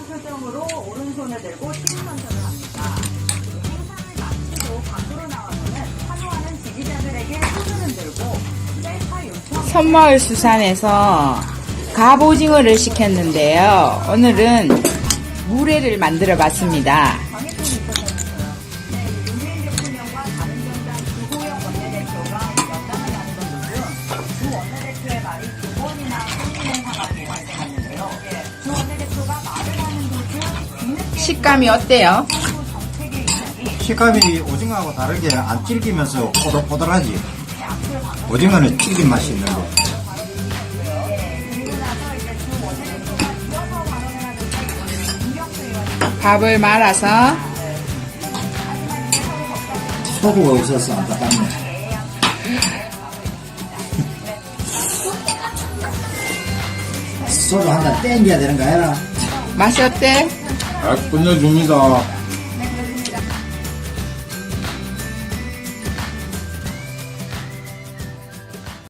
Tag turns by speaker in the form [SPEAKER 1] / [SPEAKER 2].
[SPEAKER 1] 긴장한 표정으로 오른손을 들고 팀선전을 합니다. 행사를 마치고 밖으로 나와서는 환호하는 지지자들에게 손을 들고 셀카 요청
[SPEAKER 2] 섬마을 수산에서 갑오징어를 시켰는데요. 오늘은 물회를 만들어 봤습니다. 식감이 어때요?
[SPEAKER 3] 식감이 오징어하고 다르게 안 질기면서 포들포들하지. 오징어는 질긴 맛이
[SPEAKER 1] 김경수 의원이
[SPEAKER 2] 밥을 말아서
[SPEAKER 3] 소주가 없어서 안타깝네. 소주 한 잔 땡겨야 되는 거 아니라?
[SPEAKER 2] 맛이 어때?
[SPEAKER 4] 아, 끝내줍니다.